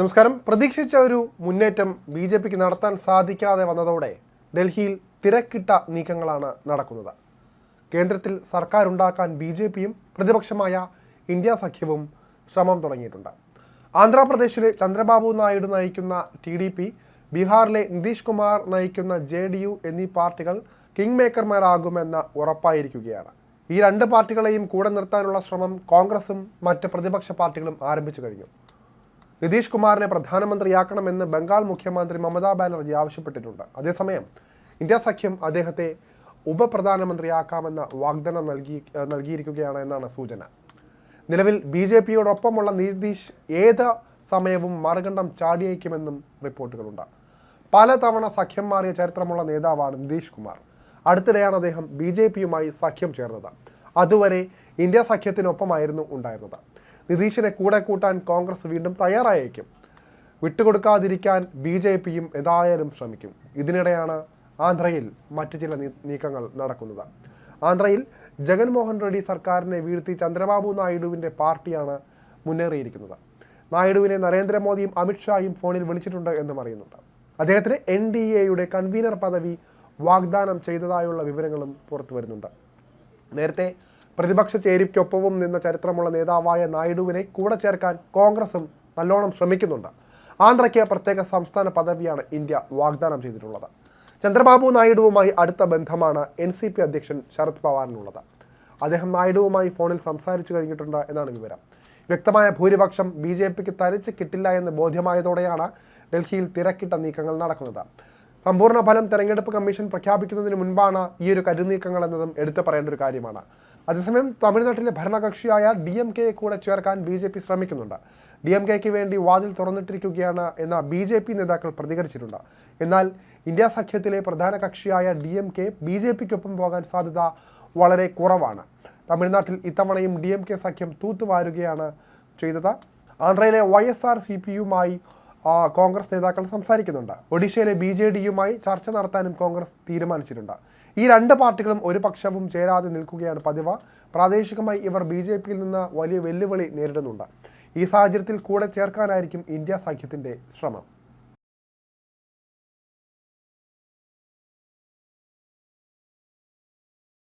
നമസ്കാരം. പ്രതീക്ഷിച്ച ഒരു മുന്നേറ്റം ബി ജെ പിക്ക് നടത്താൻ സാധിക്കാതെ വന്നതോടെ ഡൽഹിയിൽ തിരക്കിട്ട നീക്കങ്ങളാണ് നടക്കുന്നത്. കേന്ദ്രത്തിൽ സർക്കാർ ഉണ്ടാക്കാൻ ബി ജെ പിയും പ്രതിപക്ഷമായ ഇന്ത്യ സഖ്യവും ശ്രമം തുടങ്ങിയിട്ടുണ്ട്. ആന്ധ്രാപ്രദേശിലെ ചന്ദ്രബാബു നായിഡു നയിക്കുന്ന ടി ഡി പി ബീഹാറിലെ നിതീഷ് കുമാർ നയിക്കുന്ന ജെ ഡി യു എന്നീ പാർട്ടികൾ കിങ് മേക്കർമാരാകുമെന്ന് ഉറപ്പായിരിക്കുകയാണ്. ഈ രണ്ട് പാർട്ടികളെയും കൂടെ നിർത്താനുള്ള ശ്രമം കോൺഗ്രസും മറ്റ് പ്രതിപക്ഷ പാർട്ടികളും ആരംഭിച്ചു കഴിഞ്ഞു. നിതീഷ് കുമാറിനെ പ്രധാനമന്ത്രിയാക്കണമെന്ന് ബംഗാൾ മുഖ്യമന്ത്രി മമതാ ബാനർജി ആവശ്യപ്പെട്ടിട്ടുണ്ട്. അതേസമയം ഇന്ത്യ സഖ്യം അദ്ദേഹത്തെ ഉപപ്രധാനമന്ത്രിയാക്കാമെന്ന വാഗ്ദാനം നൽകി നൽകിയിരിക്കുകയാണ് എന്നാണ് സൂചന. നിലവിൽ ബി ജെ പിയോടൊപ്പമുള്ള നിതീഷ് ഏത് സമയവും മറുകണ്ഠം ചാടിയേക്കുമെന്നും റിപ്പോർട്ടുകളുണ്ട്. പലതവണ സഖ്യം മാറിയ ചരിത്രമുള്ള നേതാവാണ് നിതീഷ് കുമാർ. അടുത്തിടെയാണ് അദ്ദേഹം ബി ജെ പിയുമായി സഖ്യം ചേർന്നത്. അതുവരെ ഇന്ത്യ സഖ്യത്തിനൊപ്പമായിരുന്നു ഉണ്ടായിരുന്നത്. നിതീഷിനെ കൂടെ കൂട്ടാൻ കോൺഗ്രസ് വീണ്ടും തയ്യാറായേക്കും. വിട്ടുകൊടുക്കാതിരിക്കാൻ ബി ജെ പിയും ഏതായാലും ശ്രമിക്കും. ഇതിനിടെയാണ് ആന്ധ്രയിൽ മറ്റു ചില നീക്കങ്ങൾ നടക്കുന്നത്. ആന്ധ്രയിൽ ജഗൻമോഹൻ റെഡ്ഡി സർക്കാരിനെ വീഴ്ത്തി ചന്ദ്രബാബു നായിഡുവിന്റെ പാർട്ടിയാണ് മുന്നേറിയിരിക്കുന്നത്. നായിഡുവിനെ നരേന്ദ്രമോദിയും അമിത്ഷായും ഫോണിൽ വിളിച്ചിട്ടുണ്ട് എന്നും അറിയുന്നുണ്ട്. അദ്ദേഹത്തിന് എൻ ഡി എയുടെ കൺവീനർ പദവി വാഗ്ദാനം ചെയ്തതായുള്ള വിവരങ്ങളും പുറത്തു വരുന്നുണ്ട് നേരത്തെ പ്രതിപക്ഷ ചേരിക്കൊപ്പവും നിന്ന ചരിത്രമുള്ള നേതാവായ നായിഡുവിനെ കൂടെ ചേർക്കാൻ കോൺഗ്രസും നല്ലോണം ശ്രമിക്കുന്നുണ്ട്. ആന്ധ്രയ്ക്ക് പ്രത്യേക സംസ്ഥാന പദവിയാണ് ഇന്ത്യ വാഗ്ദാനം ചെയ്തിട്ടുള്ളത്. ചന്ദ്രബാബു നായിഡുവുമായി അടുത്ത ബന്ധമാണ് എൻ സി പി അധ്യക്ഷൻ ശരത് പവാറിനുള്ളത്. അദ്ദേഹം നായിഡുവുമായി ഫോണിൽ സംസാരിച്ചു കഴിഞ്ഞിട്ടുണ്ട് എന്നാണ് വിവരം. വ്യക്തമായ ഭൂരിപക്ഷം ബി ജെ പിക്ക് തനിച്ച് കിട്ടില്ല എന്ന് ബോധ്യമായതോടെയാണ് ഡൽഹിയിൽ തിരക്കിട്ട നീക്കങ്ങൾ നടക്കുന്നത്. സമ്പൂർണ ഫലം തെരഞ്ഞെടുപ്പ് കമ്മീഷൻ പ്രഖ്യാപിക്കുന്നതിന് മുൻപാണ് ഈ ഒരു കരുനീക്കങ്ങൾ എന്നതും എടുത്തു പറയേണ്ട ഒരു കാര്യമാണ്. അതേസമയം തമിഴ്നാട്ടിലെ ഭരണകക്ഷിയായ ഡി എം കെയെ കൂടെ ചേർക്കാൻ ബി ജെ പി ശ്രമിക്കുന്നുണ്ട്. ഡി എം കെക്ക് വേണ്ടി വാതിൽ തുറന്നിട്ടിരിക്കുകയാണ് എന്ന ബി ജെ പി നേതാക്കൾ പ്രതികരിച്ചിട്ടുണ്ട്. എന്നാൽ ഇന്ത്യ സഖ്യത്തിലെ പ്രധാന കക്ഷിയായ D M K B J പിക്കൊപ്പം പോകാൻ സാധ്യത വളരെ കുറവാണ്. തമിഴ്നാട്ടിൽ ഇത്തവണയും ഡി എം കെ സഖ്യം തൂത്തുവാരുകയാണ് ചെയ്തത്. ആന്ധ്രയിലെ Y S R C P യുമായി കോൺഗ്രസ് നേതാക്കൾ സംസാരിക്കുന്നുണ്ട്. ഒഡീഷയിലെ ബി ജെ ഡിയുമായി ചർച്ച നടത്താനും കോൺഗ്രസ് തീരുമാനിച്ചിട്ടുണ്ട്. ഈ രണ്ട് പാർട്ടികളും ഒരു പക്ഷവും ചേരാതെ നിൽക്കുകയാണ് പതിവ്. പ്രാദേശികമായി ഇവർ ബി ജെ പിയിൽ നിന്ന് വലിയ വെല്ലുവിളി നേരിടുന്നുണ്ട്. ഈ സാഹചര്യത്തിൽ കൂടെ ചേർക്കാനായിരിക്കും ഇന്ത്യ സഖ്യത്തിന്റെ ശ്രമം.